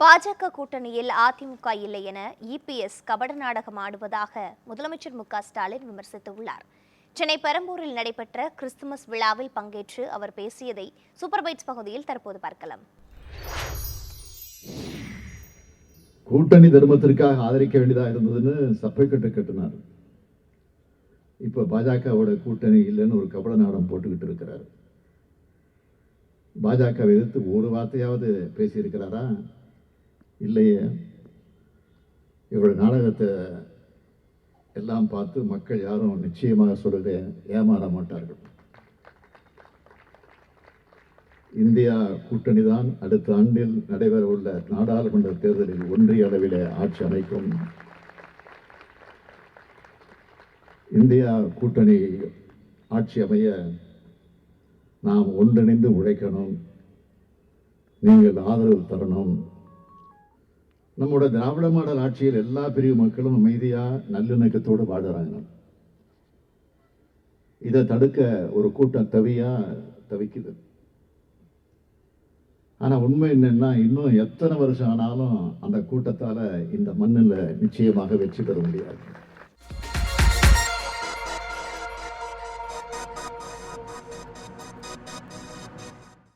பாஜக கூட்டணியில் அதிமுக இல்லை என இபிஎஸ் கபட நாடகம் ஆடுவதாக முதலமைச்சர் மு ஸ்டாலின் விமர்சித்துள்ளார். சென்னை பெரம்பூரில் நடைபெற்ற கிறிஸ்துமஸ் விழாவில் பங்கேற்று அவர் பேசியதை சூப்பர் பைட்ஸ் பகுதியில் தற்போது பார்க்கலாம். கூட்டணி தர்மத்திற்காக ஆதரிக்க வேண்டியதாக இருந்ததுன்னு சப்பை கட்டு கட்டினார். இப்போ பாஜகவோட கூட்டணி இல்லைன்னு ஒரு கபட நாடம் போட்டுக்கிட்டு இருக்கிறார். பாஜகவை எதிர்த்து ஒரு வார்த்தையாவது பேசியிருக்கிறாரா? இல்லையே? இவருடைய நாடகத்தை எல்லாம் பார்த்து மக்கள் யாரும் நிச்சயமாக சொல்கிறேன் ஏமாற மாட்டார்கள். இந்தியா கூட்டணி தான் அடுத்த ஆண்டில் நடைபெற உள்ள நாடாளுமன்ற தேர்தலில் ஒன்றிய அளவிலே ஆட்சி அமைக்கும். இந்தியா கூட்டணி ஆட்சி அமைய நாம் ஒன்றிணைந்து உழைக்கணும். நீங்கள் ஆதரவு தரணும். நம்மோட திராவிட மாடல் ஆட்சியில் எல்லா பிரிவு மக்களும் அமைதியாக நல்லிணக்கத்தோடு வாழுறாங்க. இதை தடுக்க ஒரு கூட்டம் தவியா தவிக்குது. ஆனா உண்மை என்னன்னா இன்னும் எத்தனை வருஷம் ஆனாலும் அந்த கூட்டத்தால இந்த மண்ணில் நிச்சயமாக வெற்றி பெற முடியாது.